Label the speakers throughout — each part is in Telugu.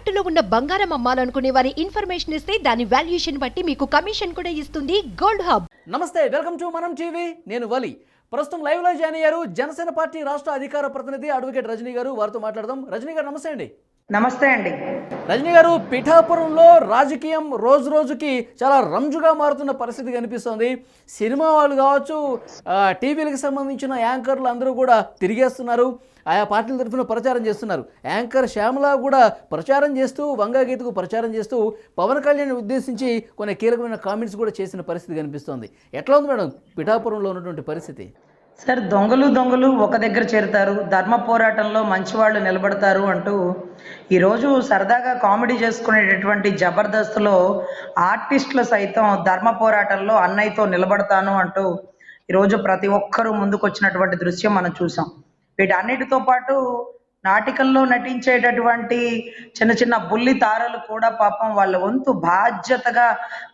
Speaker 1: తాకట్టులో ఉన్న బంగారం అమ్మాలనుకునే వారి ఇన్ఫర్మేషన్ ఇస్తే దాని వాల్యుయేషన్ బట్టి మీకు కమిషన్ కూడా ఇస్తుంది గోల్డ్ హబ్.
Speaker 2: నమస్తే వెల్కమ్ టు మనం టీవీ. నేను వలి. ప్రస్తుతం లైవ్లో జాయిన్ అయ్యారు జనసేన పార్టీ రాష్ట్ర అధికార ప్రతినిధి అడ్వకేట్ రజనీ గారు. వారితో మాట్లాడదాం. రజనీ గారు నమస్తే అండి.
Speaker 3: నమస్తే అండి.
Speaker 2: రజనీ గారు పిఠాపురంలో రాజకీయం రోజు రోజుకి చాలా రంజుగా మారుతున్న పరిస్థితి కనిపిస్తోంది. సినిమా వాళ్ళు కావచ్చు టీవీలకు సంబంధించిన యాంకర్లు అందరూ కూడా తిరిగేస్తున్నారు. ఆయా పార్టీల తరఫున ప్రచారం చేస్తున్నారు. యాంకర్ శ్యామల కూడా ప్రచారం చేస్తూ వంగాగీతకు ప్రచారం చేస్తూ పవన్ కళ్యాణ్ ఉద్దేశించి కొన్ని కీలకమైన కామెంట్స్ కూడా చేసిన పరిస్థితి కనిపిస్తోంది. ఎట్లా ఉంది మేడం పిఠాపురంలో ఉన్నటువంటి పరిస్థితి?
Speaker 3: సార్ దొంగలు దొంగలు ఒక దగ్గర చేరుతారు ధర్మ పోరాటంలో మంచి వాళ్ళు నిలబడతారు అంటూ ఈరోజు సరదాగా కామెడీ చేసుకునేటటువంటి జబర్దస్త్లో ఆర్టిస్టులు సైతం ధర్మ పోరాటంలో అన్నయ్యతో నిలబడతాను అంటూ ఈరోజు ప్రతి ఒక్కరూ ముందుకు వచ్చినటువంటి దృశ్యం మనం చూసాం. వీటన్నిటితో పాటు నాటికల్లో నటించేటటువంటి చిన్న చిన్న బుల్లి తారలు కూడా పాపం వాళ్ళ వంతు బాధ్యతగా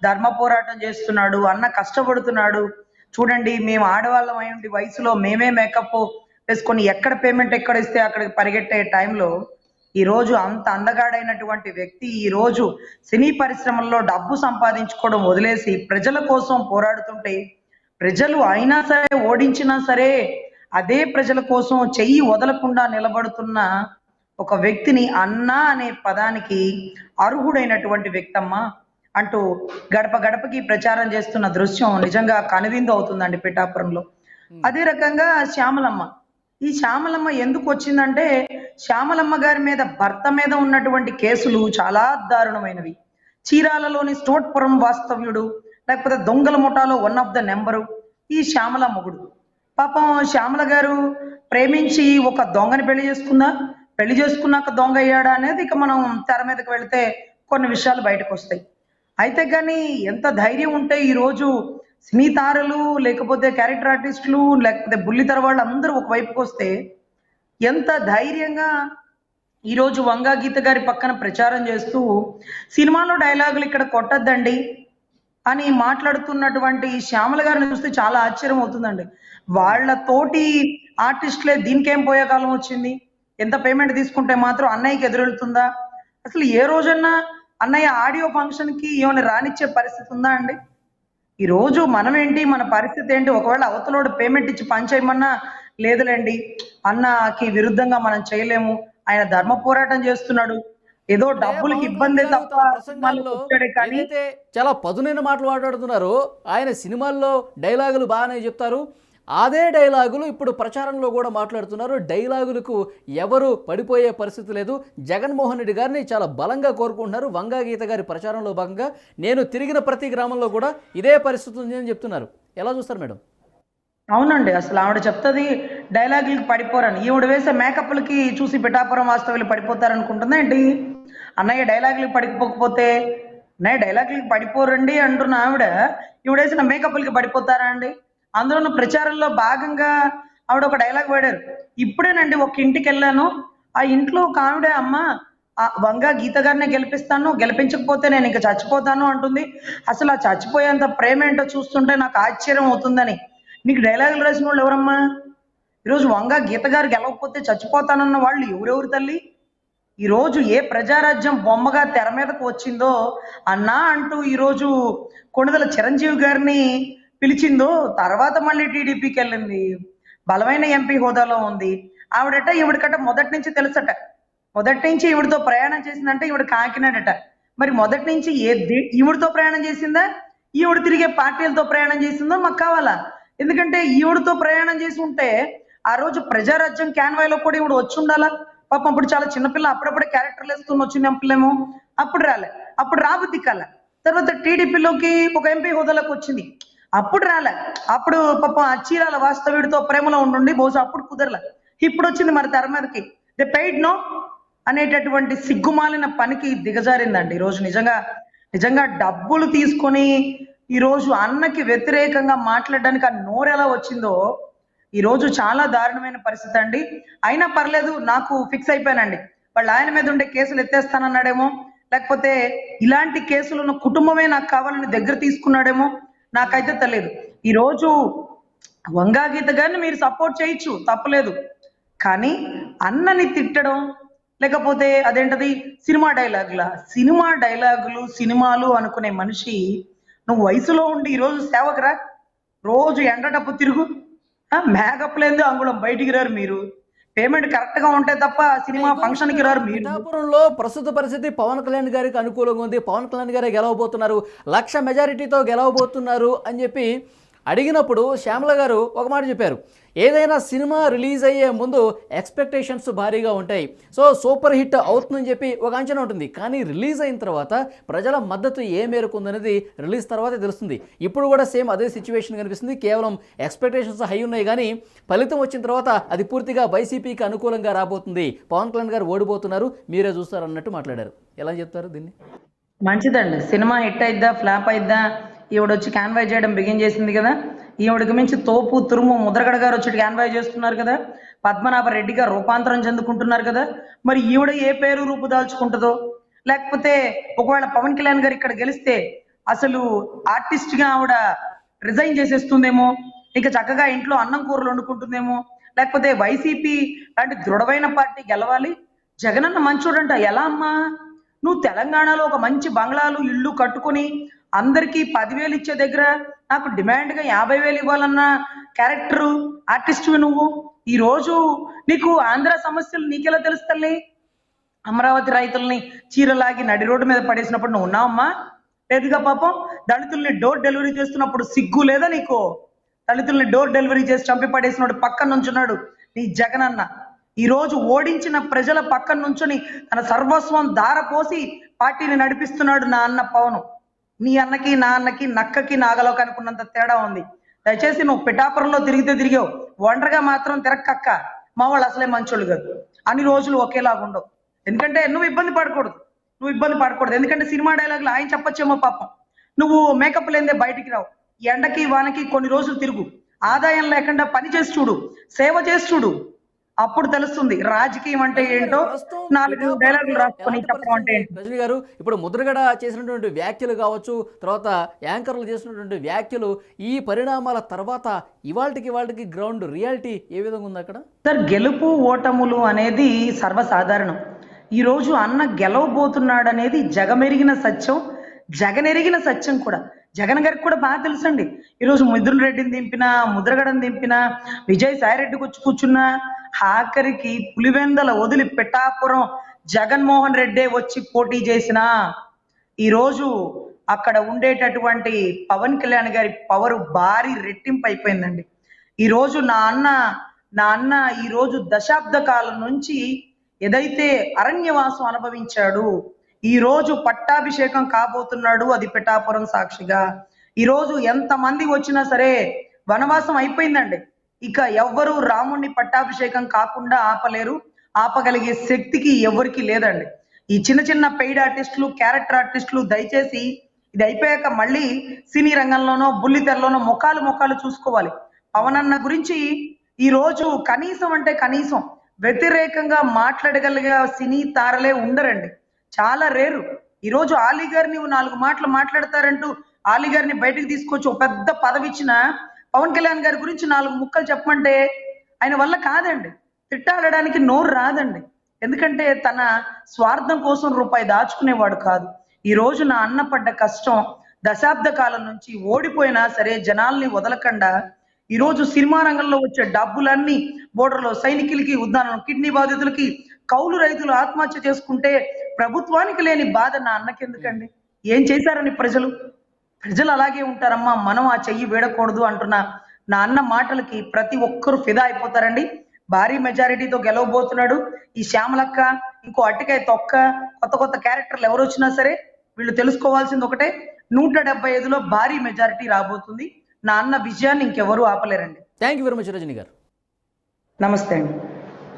Speaker 3: ధర్మ పోరాటం చేస్తున్నాడు అన్న కష్టపడుతున్నాడు. చూడండి మేము ఆడవాళ్ళం అయి వయసులో మేమే మేకప్ వేసుకొని ఎక్కడ పేమెంట్ ఎక్కడ ఇస్తే అక్కడికి పరిగెట్టే టైంలో ఈ రోజు అంత అందగాడైనటువంటి వ్యక్తి ఈ రోజు సినీ పరిశ్రమల్లో డబ్బు సంపాదించుకోవడం వదిలేసి ప్రజల కోసం పోరాడుతుంటే ప్రజలు అయినా సరే ఓడించినా సరే అదే ప్రజల కోసం చెయ్యి వదలకుండా నిలబడుతున్న ఒక వ్యక్తిని అన్నా అనే పదానికి అర్హుడైనటువంటి వ్యక్తమ్మా అంటూ గడప గడపకి ప్రచారం చేస్తున్న దృశ్యం నిజంగా కనువిందు అవుతుందండి పిఠాపురంలో. అదే రకంగా శ్యామలమ్మ. ఈ శ్యామలమ్మ ఎందుకు వచ్చిందంటే శ్యామలమ్మ గారి మీద భర్త మీద ఉన్నటువంటి కేసులు చాలా దారుణమైనవి. చీరాలలోని స్టోట్పురం వాస్తవ్యుడు లేకపోతే దొంగల ముఠాలో వన్ ఆఫ్ ద నెంబరు ఈ శ్యామల మొగుడు. పాపం శ్యామల గారు ప్రేమించి ఒక దొంగని పెళ్ళి చేసుకుందా? పెళ్ళి చేసుకున్నాక దొంగ అయ్యాడా అనేది ఇక మనం తెర మీదకి వెళితే కొన్ని విషయాలు బయటకు వస్తాయి. అయితే కానీ ఎంత ధైర్యం ఉంటే ఈ రోజు లేకపోతే క్యారెక్టర్ ఆర్టిస్టులు లేకపోతే బుల్లితర వాళ్ళు అందరూ ఒకవైపుకి వస్తే ఎంత ధైర్యంగా ఈరోజు వంగా గీత గారి పక్కన ప్రచారం చేస్తూ సినిమాలో డైలాగులు ఇక్కడ కొట్టద్దండి అని మాట్లాడుతున్నటువంటి శ్యామల గారిని చూస్తే చాలా ఆశ్చర్యం అవుతుందండి. వాళ్ళ తోటి ఆర్టిస్టులే దీనికేం పోయే కాలం వచ్చింది? ఎంత పేమెంట్ తీసుకుంటే మాత్రం అన్నయ్యకి ఎదురెళ్తుందా? అసలు ఏ రోజన్నా అన్నయ్య ఆడియో ఫంక్షన్కి ఏమైనా రానిచ్చే పరిస్థితి ఉందా అండి? ఈ రోజు మనం ఏంటి మన పరిస్థితి ఏంటి? ఒకవేళ అవతలోడు పేమెంట్ ఇచ్చి పని చేయమన్నా లేదులేండి. అన్నకి విరుద్ధంగా మనం చేయలేము. ఆయన ధర్మ పోరాటం చేస్తున్నాడు. ఏదో డబ్బులకి ఇబ్బంది
Speaker 2: చాలా పదునైన మాటలు మాట్లాడుతున్నారో ఆయన సినిమాల్లో డైలాగులు బాగానే చెప్తారు. అదే డైలాగులు ఇప్పుడు ప్రచారంలో కూడా మాట్లాడుతున్నారు. డైలాగులకు ఎవరు పడిపోయే పరిస్థితి లేదు. జగన్మోహన్ రెడ్డి గారిని చాలా బలంగా కోరుకుంటున్నారు. వంగా గీత గారి ప్రచారంలో భాగంగా నేను తిరిగిన ప్రతి గ్రామంలో కూడా ఇదే పరిస్థితి ఉంది అని చెప్తున్నారు. ఎలా చూస్తారు మేడం?
Speaker 3: అవునండి అసలు ఆవిడ చెప్తుంది డైలాగులకి పడిపోరని. ఈవిడ వేసే మేకప్లకి చూసి పిఠాపురం వాస్తవ్యులు పడిపోతారనుకుంటుందా ఏంటి? అన్నయ్య డైలాగులకి పడిపోకపోతే అన్నయ్య డైలాగులకి పడిపోరండి అంటున్న ఆవిడ. ఈవిడ వేసిన మేకప్లకి పడిపోతారా అండి? అందులోనూ ప్రచారంలో భాగంగా ఆవిడ ఒక డైలాగ్ వాడారు ఇప్పుడేనండి ఒక ఇంటికి వెళ్ళాను. ఆ ఇంట్లో ఒక ఆవిడ అమ్మ ఆ వంగ గీత గారినే గెలిపిస్తాను. గెలిపించకపోతే నేను ఇంకా చచ్చిపోతాను అంటుంది. అసలు ఆ చచ్చిపోయేంత ప్రేమ ఏంటో చూస్తుంటే నాకు ఆశ్చర్యం అవుతుందని. నీకు డైలాగులు రాసిన వాళ్ళు ఎవరమ్మా? ఈరోజు వంగ గీత గారు గెలవకపోతే చచ్చిపోతానన్న వాళ్ళు ఎవరెవరు తల్లి? ఈరోజు ఏ ప్రజారాజ్యం బొమ్మగా తెర మీదకు వచ్చిందో అన్నా అంటూ ఈరోజు కొణిదల చిరంజీవి గారిని పిలిచిందో తర్వాత మళ్ళీ టీడీపీకి వెళ్ళింది. బలమైన ఎంపీ హోదాలో ఉంది. ఆవిడట ఈవిడకట మొదటి నుంచి తెలుసట. మొదటి నుంచి ఈవిడతో ప్రయాణం చేసిందంటే ఈవిడ కాకినాడట. మరి మొదటి నుంచి ఏ ఈవిడతో ప్రయాణం చేసిందా? ఈవిడ తిరిగే పార్టీలతో ప్రయాణం చేసిందో? మాకు కావాలా? ఎందుకంటే ఈవిడతో ప్రయాణం చేసి ఉంటే ఆ రోజు ప్రజారాజ్యం క్యాన్వాయ్లో కూడా ఈవిడ వచ్చి ఉండాలా? పాపం అప్పుడు చాలా చిన్నపిల్ల అప్పుడప్పుడే క్యారెక్టర్లు వేసుకుని వచ్చిన పిల్లేమో. అప్పుడు రాలే. అప్పుడు రాబుద్ది కల. తర్వాత టీడీపీలోకి ఒక ఎంపీ హోదాలోకి వచ్చింది. అప్పుడు రాలే. అప్పుడు పాపం ఆ చీరాల వాస్తవ్యుడితో ప్రేమలో ఉండుండి బహుశా అప్పుడు కుదరలే. ఇప్పుడు వచ్చింది మరి తెర మీదకి. They paid no? అనేటటువంటి సిగ్గుమాలిన పనికి దిగజారిందండి ఈరోజు నిజంగా నిజంగా డబ్బులు తీసుకొని ఈరోజు అన్నకి వ్యతిరేకంగా మాట్లాడడానికి ఆ నోరు ఎలా వచ్చిందో ఈరోజు చాలా దారుణమైన పరిస్థితి అండి. అయినా పర్లేదు నాకు ఫిక్స్ అయిపోయానండి. వాళ్ళు ఆయన మీద ఉండే కేసులు ఎత్తేస్తానన్నాడేమో లేకపోతే ఇలాంటి కేసులు ఉన్న కుటుంబమే నాకు కావాలని దగ్గర తీసుకున్నాడేమో నాకైతే తెలియదు. ఈరోజు వంగా గీత గారిని మీరు సపోర్ట్ చేయొచ్చు తప్పలేదు. కానీ అన్నని తిట్టడం లేకపోతే అదేంటది సినిమా డైలాగులా? సినిమా డైలాగులు సినిమాలు అనుకునే మనిషి నువ్వు వయసులో ఉండి ఈరోజు సేవకురా? రోజు ఎండటప్పు తిరుగు. మేకప్ లేదు అంగుళం బయటికి రారు మీరు. పేమెంట్ కరెక్ట్గా ఉంటే తప్ప సినిమా ఫంక్షన్కి రారు మీరు.
Speaker 2: పిఠాపురంలో ప్రస్తుత పరిస్థితి పవన్ కళ్యాణ్ గారికి అనుకూలంగా ఉంది. పవన్ కళ్యాణ్ గారే గెలవబోతున్నారు. లక్ష మెజారిటీతో గెలవబోతున్నారు అని చెప్పి అడిగినప్పుడు శ్యామల గారు ఒక మాట చెప్పారు. ఏదైనా సినిమా రిలీజ్ అయ్యే ముందు ఎక్స్పెక్టేషన్స్ భారీగా ఉంటాయి. సో సూపర్ హిట్ అవుతుందని చెప్పి ఒక అంచనా ఉంటుంది. కానీ రిలీజ్ అయిన తర్వాత ప్రజల మద్దతు ఏ మేరకు ఉందనేది రిలీజ్ తర్వాతే తెలుస్తుంది. ఇప్పుడు కూడా సేమ్ అదే సిచ్యువేషన్ కనిపిస్తుంది. కేవలం ఎక్స్పెక్టేషన్స్ హై ఉన్నాయి కానీ ఫలితం వచ్చిన తర్వాత అది పూర్తిగా వైసీపీకి అనుకూలంగా రాబోతుంది. పవన్ కళ్యాణ్ గారు ఓడిపోతున్నారు. మీరే చూస్తారు అన్నట్టు మాట్లాడారు. ఎలా చెప్తారు దీన్ని?
Speaker 3: మంచిదండి. సినిమా హిట్ అయిద్దా ఫ్లాప్ అయిద్దా ఈవిడ వచ్చి క్యాన్వై చేయడం బిగిన్ చేసింది కదా. ఈవిడకి మించి తోపు తురుము ముద్రగడ గారు వచ్చి క్యాన్వై చేస్తున్నారు కదా. పద్మనాభ రెడ్డిగా రూపాంతరం చెందుకుంటున్నారు కదా. మరి ఈవిడ ఏ పేరు రూపుదాల్చుకుంటుందో లేకపోతే ఒకవేళ పవన్ కళ్యాణ్ గారు ఇక్కడ గెలిస్తే అసలు ఆర్టిస్ట్గా ఆవిడ రిజైన్ చేసేస్తుందేమో? ఇంకా చక్కగా ఇంట్లో అన్నం కూరలు వండుకుంటుందేమో? లేకపోతే వైసీపీ లాంటి దృఢమైన పార్టీ గెలవాలి? జగనన్న మంచోడంట ఎలా అమ్మా? నువ్వు తెలంగాణలో ఒక మంచి బంగ్లాలు ఇల్లు కట్టుకొని అందరికీ పదివేలు ఇచ్చే దగ్గర నాకు డిమాండ్గా యాభై వేలు ఇవ్వాలన్న క్యారెక్టర్ ఆర్టిస్ట్వి నువ్వు. ఈ రోజు నీకు ఆంధ్ర సమస్యలు నీకెలా తెలుస్తల్లి అమరావతి రైతుల్ని చీరలాగి నడి రోడ్డు మీద పడేసినప్పుడు నువ్వు ఉన్నావమ్మా? లేదుగా పాపం? దళితుల్ని డోర్ డెలివరీ చేస్తున్నప్పుడు సిగ్గు లేదా నీకు? దళితుల్ని డోర్ డెలివరీ చేసి చంపి పడేసినాడు పక్కన నుంచున్నాడు నీ జగనన్న. ఈ రోజు ఓడించిన ప్రజల పక్కన నుంచుని తన సర్వస్వం దారపోసి పార్టీని నడిపిస్తున్నాడు నా అన్న పవను. నీ అన్నకి నా అన్నకి నక్కకి నాగలోకి అనుకున్నంత తేడా ఉంది. దయచేసి నువ్వు పిఠాపురంలో తిరిగితే తిరిగావు. ఒంటరిగా మాత్రం తిరక్కక్క. మా వాళ్ళు అసలే మంచోళ్ళు కాదు. అన్ని రోజులు ఒకేలాగా ఉండవు. ఎందుకంటే నువ్వు ఇబ్బంది పడకూడదు. నువ్వు ఇబ్బంది పడకూడదు. ఎందుకంటే సినిమా డైలాగులు ఆయన చెప్పొచ్చేమో పాపం. నువ్వు మేకప్ లేదే బయటికి రావు. ఎండకి వానకి కొన్ని రోజులు తిరుగు. ఆదాయం లేకుండా పని చేసి చూడు. సేవ చేసి చూడు. అప్పుడు తెలుస్తుంది రాజకీయం అంటే ఏంటో? నాలుగు డైలాగులు రాసుకొని చెప్పడం అంటే?
Speaker 2: రజనీ గారు ఇప్పుడు ముద్రగడ చేసినటువంటి వ్యాఖ్యలు కావచ్చు తర్వాత యాంకర్లు చేసినటువంటి వ్యాఖ్యలు ఈ పరిణామాల తర్వాత ఇవాళకి ఇవాళకి గ్రౌండ్ రియాలిటీ ఏ విధంగా ఉంది అక్కడ?
Speaker 3: సార్ గెలుపు ఓటములు అనేది సర్వసాధారణం. ఈరోజు అన్న గెలవబోతున్నాడు అనేది జగమెరిగిన సత్యం జగనెరిగిన సత్యం కూడా. జగన్ గారికి కూడా బాగా తెలుసండి. ఈరోజు మిథున్ రెడ్డిని దింపినా ముద్రగడని దింపినా విజయ్ సాయిరెడ్డికి వచ్చి కూర్చున్నా ఆఖరికి పులివెందల వదిలి పిఠాపురం జగన్మోహన్ రెడ్డే వచ్చి పోటీ చేసినా ఈరోజు అక్కడ ఉండేటటువంటి పవన్ కళ్యాణ్ గారి పవర్ భారీ రెట్టింపు అయిపోయిందండి ఈరోజు నా అన్న నా అన్న ఈరోజు దశాబ్ద కాలం నుంచి ఏదైతే అరణ్యవాసం అనుభవించాడు ఈ రోజు పట్టాభిషేకం కాబోతున్నాడు అది పిఠాపురం సాక్షిగా. ఈ రోజు వచ్చినా సరే వనవాసం అయిపోయిందండి. ఇక ఎవ్వరు రాముణ్ణి పట్టాభిషేకం కాకుండా ఆపలేరు. ఆపగలిగే శక్తికి ఎవరికి లేదండి. ఈ చిన్న చిన్న పెయిడ్ ఆర్టిస్టులు క్యారెక్టర్ ఆర్టిస్టులు దయచేసి ఇది అయిపోయాక మళ్ళీ సినీ రంగంలోనో బుల్లితెరలోనో ముఖాలు ముఖాలు చూసుకోవాలి. పవన్ అన్న గురించి ఈ రోజు కనీసం అంటే కనీసం వ్యతిరేకంగా మాట్లాడగలిగే సినీ తారలే ఉండరండి. చాలా రేరు. ఈ రోజు ఆలీ గారిని నువ్వు నాలుగు మాటలు మాట్లాడతారంటూ ఆలీ గారిని బయటకు తీసుకొచ్చి ఒక పెద్ద పదవి ఇచ్చిన పవన్ కళ్యాణ్ గారి గురించి నాలుగు ముక్కలు చెప్పమంటే ఆయన వల్ల కాదండి. తిట్టాడడానికి నోరు రాదండి. ఎందుకంటే తన స్వార్థం కోసం రూపాయి దాచుకునేవాడు కాదు. ఈ రోజు నా అన్న పడ్డ కష్టం దశాబ్ద కాలం నుంచి ఓడిపోయినా సరే జనాల్ని వదలకుండా ఈ రోజు సినిమా రంగంలో వచ్చే డబ్బులన్నీ బోర్డర్లో సైనికులకి ఉద్దానం కిడ్నీ బాధితులకి కౌలు రైతులు ఆత్మహత్య చేసుకుంటే ప్రభుత్వానికి లేని బాధ నా అన్నకెందుకండి ఏం చేశారని ప్రజలు? ప్రజలు అలాగే ఉంటారమ్మా మనం ఆ చెయ్యి వేడకూడదు అంటున్న నా అన్న మాటలకి ప్రతి ఒక్కరు ఫిదా అయిపోతారండి. భారీ మెజారిటీతో గెలవబోతున్నాడు. ఈ శ్యామలక్క ఇంకో అట్టికాయ తొక్క కొత్త కొత్త క్యారెక్టర్లు ఎవరు వచ్చినా సరే వీళ్ళు తెలుసుకోవాల్సింది ఒకటే. నూట డెబ్బై ఐదులో భారీ మెజారిటీ రాబోతుంది. నా అన్న విజయాన్ని ఇంకెవరూ ఆపలేరండి.
Speaker 2: Thank you very much Rajini గారు.
Speaker 3: నమస్తే అండి.